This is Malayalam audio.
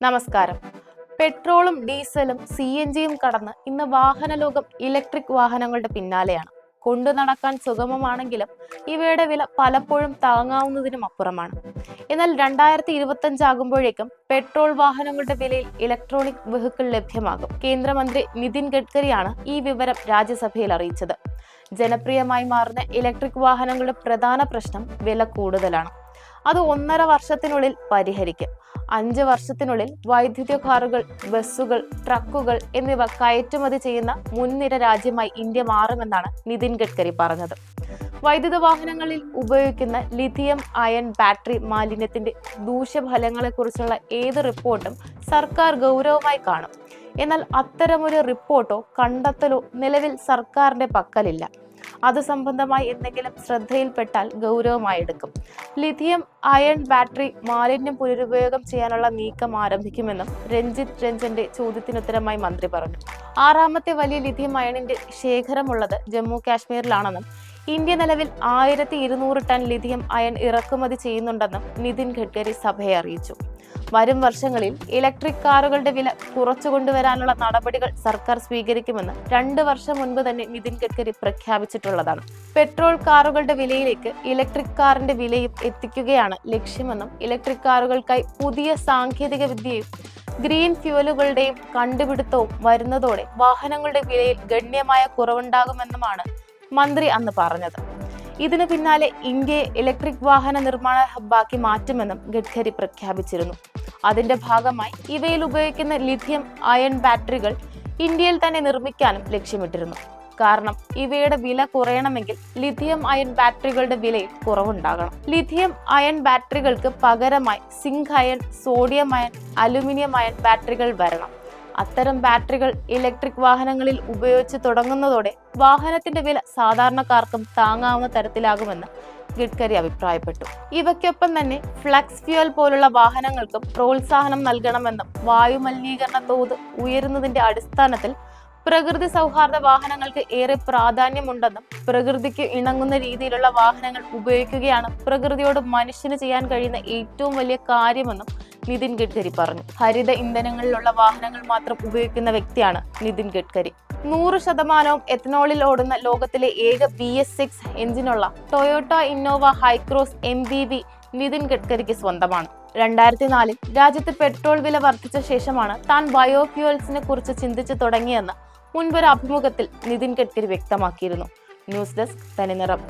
നമസ്കാരം. പെട്രോളും ഡീസലും സി എൻ ജിയും കടന്ന് ഇന്ന് വാഹന ലോകം ഇലക്ട്രിക് വാഹനങ്ങളുടെ പിന്നാലെയാണ്. കൊണ്ടു നടക്കാൻ സുഗമമാണെങ്കിലും ഇവയുടെ വില പലപ്പോഴും താങ്ങാവുന്നതിനും അപ്പുറമാണ്. എന്നാൽ രണ്ടായിരത്തി ആകുമ്പോഴേക്കും പെട്രോൾ വാഹനങ്ങളുടെ വിലയിൽ ഇലക്ട്രോണിക് വെഹിക്കിൾ ലഭ്യമാകും. കേന്ദ്രമന്ത്രി നിതിൻ ഗഡ്കരിയാണ് ഈ വിവരം രാജ്യസഭയിൽ അറിയിച്ചത്. ജനപ്രിയമായി മാറുന്ന ഇലക്ട്രിക് വാഹനങ്ങളുടെ പ്രധാന പ്രശ്നം വില കൂടുതലാണ്. അത് ഒന്നര വർഷത്തിനുള്ളിൽ പരിഹരിക്കും. അഞ്ച് വർഷത്തിനുള്ളിൽ വൈദ്യുത കാറുകൾ ബസ്സുകൾ ട്രക്കുകൾ എന്നിവ കയറ്റുമതി ചെയ്യുന്ന മുൻനിര രാജ്യമായി ഇന്ത്യ മാറുമെന്നാണ് നിതിൻ ഗഡ്കരി പറഞ്ഞത്. വൈദ്യുത വാഹനങ്ങളിൽ ഉപയോഗിക്കുന്ന ലിഥിയം അയൺ ബാറ്ററി മാലിന്യത്തിന്റെ ദൂഷ്യഫലങ്ങളെക്കുറിച്ചുള്ള ഏത് റിപ്പോർട്ടും സർക്കാർ ഗൗരവമായി കാണും. എന്നാൽ അത്തരമൊരു റിപ്പോർട്ടോ കണ്ടെത്തലോ നിലവിൽ സർക്കാരിന്റെ പക്കലില്ല. അത് സംബന്ധമായി എന്തെങ്കിലും ശ്രദ്ധയിൽപ്പെട്ടാൽ ഗൗരവമായി എടുക്കും ലിഥിയം അയൺ ബാറ്ററി മാലിന്യം പുനരുപയോഗം ചെയ്യാനുള്ള നീക്കം ആരംഭിക്കുമെന്നും രഞ്ജിത് രഞ്ജന്റെ ചോദ്യത്തിനുത്തരമായി മന്ത്രി പറഞ്ഞു. ആറാമത്തെ വലിയ ലിഥിയം അയണിന്റെ ശേഖരമുള്ളത് ജമ്മു കാശ്മീരിലാണെന്നും ഇന്ത്യ നിലവിൽ ആയിരത്തി ഇരുന്നൂറ് ടൺ ലിഥിയം അയൺ ഇറക്കുമതി ചെയ്യുന്നുണ്ടെന്നും നിതിൻ ഗഡ്കരി സഭയെ അറിയിച്ചു. വരും വർഷങ്ങളിൽ ഇലക്ട്രിക് കാറുകളുടെ വില കുറച്ചു കൊണ്ടുവരാനുള്ള നടപടികൾ സർക്കാർ സ്വീകരിക്കുമെന്ന് രണ്ട് വർഷം മുൻപ് തന്നെ നിതിൻ ഗഡ്കരി പ്രഖ്യാപിച്ചിട്ടുള്ളതാണ്. പെട്രോൾ കാറുകളുടെ വിലയിലേക്ക് ഇലക്ട്രിക് കാറിന്റെ വിലയും എത്തിക്കുകയാണ് ലക്ഷ്യമെന്നും ഇലക്ട്രിക് കാറുകൾക്കായി പുതിയ സാങ്കേതിക വിദ്യയും ഗ്രീൻ ഫ്യൂവലുകളുടെയും കണ്ടുപിടുത്തവും വരുന്നതോടെ വാഹനങ്ങളുടെ വിലയിൽ ഗണ്യമായ കുറവുണ്ടാകുമെന്നുമാണ് മന്ത്രി അന്ന് പറഞ്ഞത്. ഇതിനു പിന്നാലെ ഇന്ത്യയെ ഇലക്ട്രിക് വാഹന നിർമ്മാണ ഹബ്ബാക്കി മാറ്റുമെന്നും ഗഡ്കരി പ്രഖ്യാപിച്ചിരുന്നു. അതിന്റെ ഭാഗമായി ഇവയിൽ ഉപയോഗിക്കുന്ന ലിഥിയം അയൺ ബാറ്ററികൾ ഇന്ത്യയിൽ തന്നെ നിർമ്മിക്കാനും ലക്ഷ്യമിട്ടിരുന്നു. കാരണം ഇവയുടെ വില കുറയണമെങ്കിൽ ലിഥിയം അയൺ ബാറ്ററികളുടെ വിലയിൽ കുറവുണ്ടാകണം. ലിഥിയം അയൺ ബാറ്ററികൾക്ക് പകരമായി zinc ion sodium ion aluminium ion ബാറ്ററികൾ വരണം. അത്തരം ബാറ്ററികൾ ഇലക്ട്രിക് വാഹനങ്ങളിൽ ഉപയോഗിച്ച് തുടങ്ങുന്നതോടെ വാഹനത്തിന്റെ വില സാധാരണക്കാർക്കും താങ്ങാവുന്ന തരത്തിലാകുമെന്ന് ഗഡ്കരി അഭിപ്രായപ്പെട്ടു. ഇവയ്ക്കൊപ്പം തന്നെ ഫ്ലക്സ് ഫ്യൂൽ പോലുള്ള വാഹനങ്ങൾക്കും പ്രോത്സാഹനം നൽകണമെന്നും വായുമലിനീകരണ തോത് ഉയരുന്നതിന്റെ അടിസ്ഥാനത്തിൽ പ്രകൃതി സൗഹാർദ്ദ വാഹനങ്ങൾക്ക് ഏറെ പ്രാധാന്യമുണ്ടെന്നും പ്രകൃതിക്ക് ഇണങ്ങുന്ന രീതിയിലുള്ള വാഹനങ്ങൾ ഉപയോഗിക്കുകയാണ് പ്രകൃതിയോട് മനുഷ്യന് ചെയ്യാൻ കഴിയുന്ന ഏറ്റവും വലിയ കാര്യമെന്നും നിതിൻ ഗഡ്കരി പറഞ്ഞു. ഹരിത ഇന്ധനങ്ങളിലുള്ള വാഹനങ്ങൾ മാത്രം ഉപയോഗിക്കുന്ന വ്യക്തിയാണ് നിതിൻ ഗഡ്കരി. നൂറ് ശതമാനവും എത്തനോളിൽ ഓടുന്ന ലോകത്തിലെ ഏക B S six എഞ്ചിനുള്ള Toyota Innova Hycross M B V Nitin ഗഡ്കരിക്ക് സ്വന്തമാണ്. രണ്ടായിരത്തി നാലിൽ രാജ്യത്ത് പെട്രോൾ വില വർദ്ധിച്ച ശേഷമാണ് താൻ ബയോഫ്യൂൽസിനെ കുറിച്ച് ചിന്തിച്ചു തുടങ്ങിയെന്ന് മുൻപൊരു അഭിമുഖത്തിൽ നിതിൻ ഗഡ്കരി വ്യക്തമാക്കിയിരുന്നു. ന്യൂസ് ഡെസ്ക് തനിനിറം.